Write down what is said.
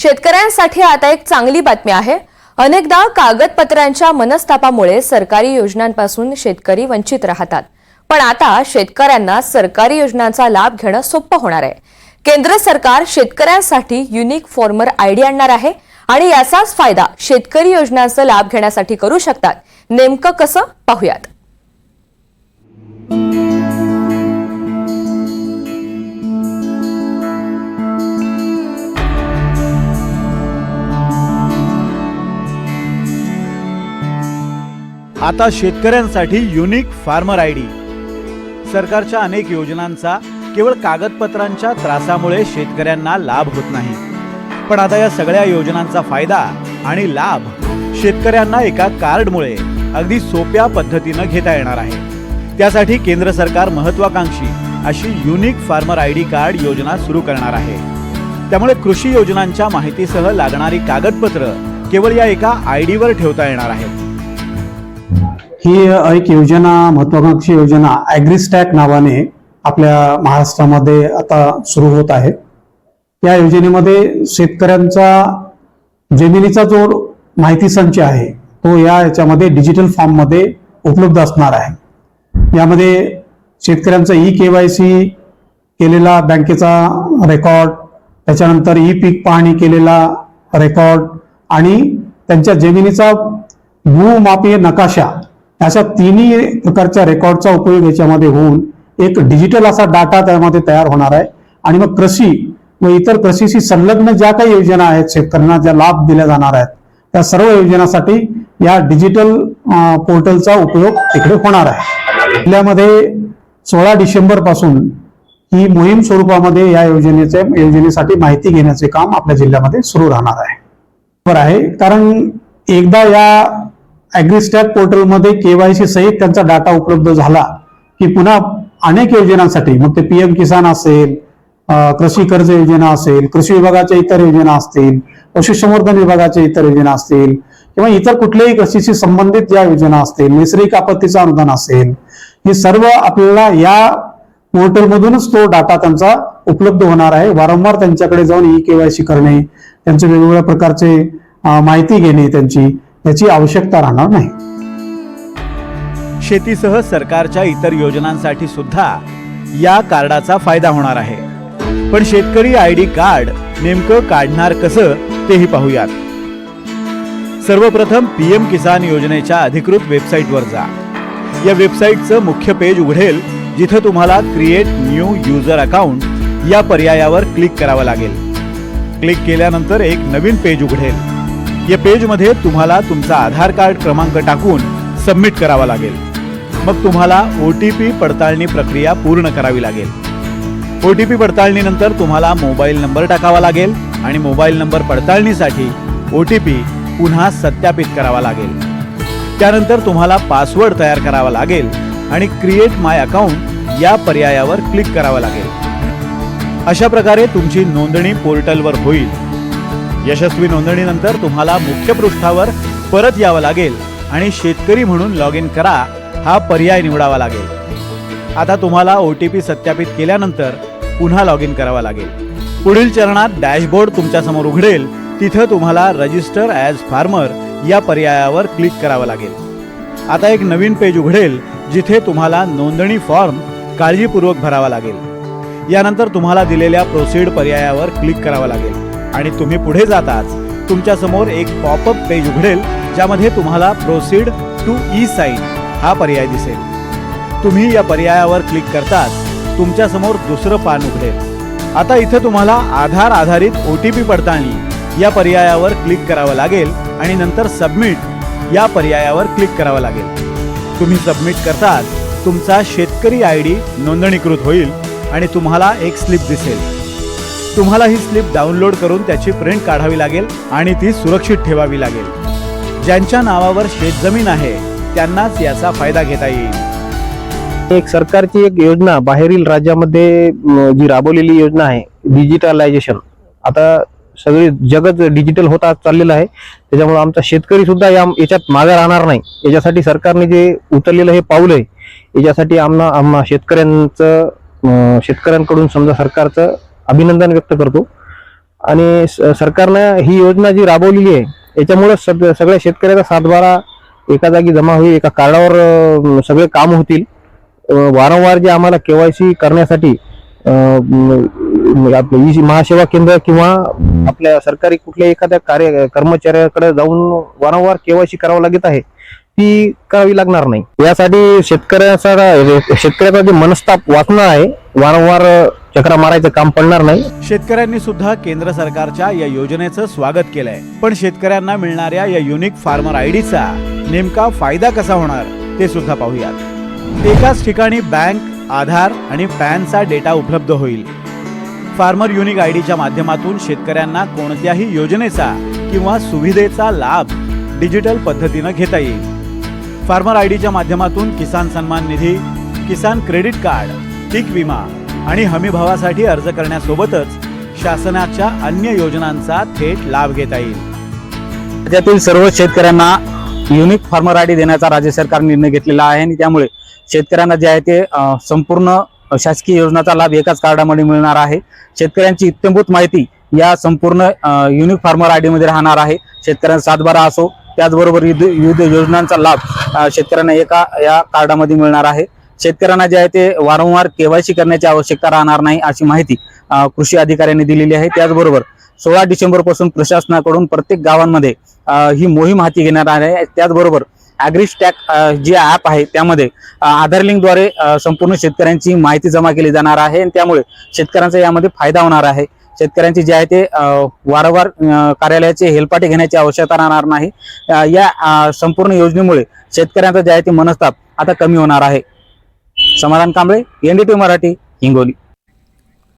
शेतकऱ्यांसाठी आता एक चांगली बातमी आहे. अनेकदा कागदपत्रांच्या मनस्तापामुळे सरकारी योजनांपासून शेतकरी वंचित राहतात. पण आता शेतकऱ्यांना सरकारी योजनांचा लाभ घेणं सोपं होणार आहे. केंद्र सरकार शेतकऱ्यांसाठी युनिक फॉर्मर आयडी आणणार आहे आणि याचाच फायदा शेतकरी योजनांचा लाभ घेण्यासाठी करू शकतात. नेमकं कसं? पाहूयात. आता शेतकऱ्यांसाठी युनिक फार्मर आय डी सरकारच्या अनेक योजनांचा केवळ कागदपत्रांच्या त्रासामुळे शेतकऱ्यांना लाभ होत नाही. पण आता या सगळ्या योजनांचा फायदा आणि लाभ शेतकऱ्यांना एका कार्डमुळे अगदी सोप्या पद्धतीनं घेता येणार आहे. त्यासाठी केंद्र सरकार महत्वाकांक्षी अशी unique farmer I D card योजना सुरू करणार आहे. त्यामुळे कृषी योजनांच्या माहितीसह लागणारी कागदपत्र केवळ या एका आय डीवर ठेवता येणार आहेत. ही एक योजना महत्वाकांक्षी योजना ॲग्रिस्टॅक नावाने आपल्या महाराष्ट्रामध्ये आता सुरू होत आहे. या योजनेमध्ये शेतकऱ्यांचा जमिनीचा जो माहिती संच आहे तो या याच्यामध्ये डिजिटल फॉर्ममध्ये उपलब्ध असणार आहे. यामध्ये शेतकऱ्यांचा ई के वाय सी केलेला बँकेचा रेकॉर्ड त्याच्यानंतर ई पीक पाहणी केलेला रेकॉर्ड आणि त्यांच्या जमिनीचा भूमापीय नकाशा अशा तिन्ही प्रकारच्या रेकॉर्डचा उपयोग याच्यामध्ये होऊन एक डिजिटल असा डाटा त्यामध्ये तयार होणार आहे. आणि मग कृषी व इतर कृषीशी संलग्न ज्या काही योजना आहेत शेतकऱ्यांना ज्या लाभ दिल्या जाणार आहेत त्या सर्व योजनासाठी या डिजिटल पोर्टलचा उपयोग तिकडे होणार आहे. जिल्ह्यामध्ये सोळा डिसेंबरपासून ही मोहीम स्वरूपामध्ये या योजनेचे योजनेसाठी माहिती घेण्याचे काम आपल्या जिल्ह्यामध्ये सुरू राहणार आहे. बरं आहे. कारण एकदा या ॲग्रिस्टॅक पोर्टलमध्ये केवायसी सहित त्यांचा डाटा उपलब्ध झाला की पुन्हा अनेक योजनांसाठी मग ते पीएम किसान असेल कृषी कर्ज योजना असेल कृषी विभागाच्या इतर योजना असतील पशुसंवर्धन विभागाच्या इतर योजना असतील किंवा इतर कुठल्याही कृषीशी संबंधित ज्या योजना असतील नैसर्गिक आपत्तीचं अनुदान असेल हे सर्व आपल्याला या पोर्टलमधूनच तो डाटा त्यांचा उपलब्ध होणार आहे. वारंवार त्यांच्याकडे जाऊन ई केवायसी करणे त्यांचे वेगवेगळ्या प्रकारचे माहिती घेणे त्यांची. याची आवश्यकता राहणार नाही. शेतीसह सरकारच्या इतर योजनांसाठी सुद्धा या कार्डाचा फायदा होणार आहे. पण शेतकरी आय डी कार्ड नेमकं काढणार कसं तेही पाहूयात. सर्वप्रथम पीएम किसान योजनेच्या अधिकृत वेबसाईटवर जा. या वेबसाईटचं मुख्य पेज उघडेल जिथं तुम्हाला क्रिएट न्यू युजर अकाउंट या पर्यायावर क्लिक करावं लागेल. क्लिक केल्यानंतर एक नवीन पेज उघडेल. या पेजमध्ये तुम्हाला तुमचा आधार कार्ड क्रमांक टाकून सबमिट करावा लागेल. मग तुम्हाला ओ टी पी पडताळणी प्रक्रिया पूर्ण करावी लागेल. ओ टी पी पडताळणीनंतर तुम्हाला मोबाईल नंबर टाकावा लागेल आणि मोबाईल नंबर पडताळणीसाठी ओ टी पी पुन्हा सत्यापित करावा लागेल. त्यानंतर तुम्हाला पासवर्ड तयार करावा लागेल आणि क्रिएट माय अकाउंट या पर्यायावर क्लिक करावं लागेल. अशा प्रकारे तुमची नोंदणी पोर्टलवर होईल. यशस्वी नोंदणीनंतर तुम्हाला मुख्य पृष्ठावर परत यावं लागेल आणि शेतकरी म्हणून लॉग इन करा हा पर्याय निवडावा लागेल. आता तुम्हाला ओ टी पी सत्यापित केल्यानंतर पुन्हा लॉग इन करावा लागेल. पुढील चरणात डॅशबोर्ड तुमच्यासमोर उघडेल तिथं तुम्हाला रजिस्टर ॲज फार्मर या पर्यायावर क्लिक करावं लागेल. आता एक नवीन पेज उघडेल जिथे तुम्हाला नोंदणी फॉर्म काळजीपूर्वक भरावा लागेल. यानंतर तुम्हाला दिलेल्या प्रोसीड पर्यायावर क्लिक करावं लागेल. आणि तुम्ही पुढे जाताच तुमच्यासमोर एक पॉपअप पेज उघडेल ज्यामध्ये तुम्हाला प्रोसीड टू ई साईन हा पर्याय दिसेल. तुम्ही या पर्यायावर क्लिक करताच तुमच्यासमोर दुसरं पान उघडेल. आता इथं तुम्हाला आधार आधारित ओ टी पी पडताळणी या पर्यायावर क्लिक करावं लागेल आणि नंतर सबमिट या पर्यायावर क्लिक करावं लागेल. तुम्ही सबमिट करताच तुमचा शेतकरी आय डी नोंदणीकृत होईल आणि तुम्हाला एक स्लिप दिसेल. तुम्हाला ही स्लिप डाउनलोड करून त्याची प्रिंट काढावी लागेल आणि ती सुरक्षित ठेवावी लागेल. ज्यांच्या नावावर शेतजमीन आहे त्यांनाच याचा फायदा घेता येईल. एक सरकारची एक योजना बाहेरील राज्यामध्ये जी राबवलेली योजना आहे डिजिटलायझेशन आता सगळे जगच डिजिटल होता चाललेलं आहे. त्याच्यामुळे आमचा शेतकरी सुद्धा या याच्यात मागे राहणार नाही. याच्यासाठी सरकारने जे उचललेलं हे पाऊल आहे याच्यासाठी आम्हाला आम्हा शेतकऱ्यांचं शेतकऱ्यांकडून समजा सरकारचं अभिनंदन व्यक्त करतो. आणि स- सरकारनं ही योजना जी राबवलेली आहे याच्यामुळे सग- सगळ्या शेतकऱ्याचा सातबारा एका जागी जमा होईल एका कार्डावर सगळे काम होतील. वारंवार जे आम्हाला केवायसी करण्यासाठी ई महासेवा केंद्र किंवा आपल्या सरकारी कुठल्या एखाद्या कार्य कर्मचाऱ्याकडे जाऊन वारंवार केवायसी करावं लागत आहे ती करावी लागणार नाही. यासाठी शेतकऱ्याचा शेतकऱ्याचा जे मनस्ताप वाचणं आहे वारंवार चक्रा मारायचं काम पडणार नाही. शेतकऱ्यांनी सुद्धा केंद्र सरकारच्या या योजनेचं स्वागत केलंय. पण शेतकऱ्यांना मिळणाऱ्या या युनिक फार्मर आयडीचा नेमका फायदा कसा होणार ते सुद्धा पाहूयात. एकाच ठिकाणी बँक आधार आणि पॅनचा डेटा उपलब्ध होईल. फार्मर युनिक आयडीच्या माध्यमातून शेतकऱ्यांना कोणत्याही योजनेचा किंवा सुविधेचा लाभ डिजिटल पद्धतीनं घेता येईल. फार्मर आयडीच्या माध्यमातून किसान सन्मान निधी किसान क्रेडिट कार्ड पीक विमा आणि हमीभावासाठी अर्ज करण्यासोबतच शासनाच्या अन्य योजनांचा थेट लाभ घेता येईल. राज्यातील सर्व शेतकऱ्यांना युनिक फार्मर आय डी देण्याचा राज्य सरकारने निर्णय घेतलेला आहे आणि त्यामुळे शेतकऱ्यांना जे आहे ते संपूर्ण शासकीय योजनाचा लाभ एकाच कार्डामध्ये मिळणार आहे. शेतकऱ्यांची इत्यंभूत माहिती या संपूर्ण युनिक फार्मर आय डी मध्ये राहणार आहे. शेतकऱ्यांचा सातबारा असो त्याचबरोबर विविध युद्ध योजनांचा लाभ शेतकऱ्यांना एका या कार्डामध्ये मिळणार आहे. शेतकऱ्यांना जे आहे ते वारंवार केवायसी करण्याची आवश्यकता राहणार नाही अशी माहिती कृषी अधिकाऱ्यांनी दिलेली आहे. त्याचबरोबर सोळा डिसेंबरपासून प्रशासनाकडून प्रत्येक गावांमध्ये ही मोहीम हाती घेणार आहे. त्याचबरोबर ॲग्रिस्टॅक जे ॲप आहे त्यामध्ये आधार लिंकद्वारे संपूर्ण शेतकऱ्यांची माहिती जमा केली जाणार आहे आणि त्यामुळे शेतकऱ्यांचा यामध्ये फायदा होणार आहे. शेतकऱ्यांची जे आहे ते वारंवार कार्यालयाचे हेलपाटे घेण्याची आवश्यकता राहणार नाही. या संपूर्ण योजनेमुळे शेतकऱ्यांचा जे आहे ते मनस्ताप आता कमी होणार आहे. समाधान कांबळे एनडीटी मराठी हिंगोली.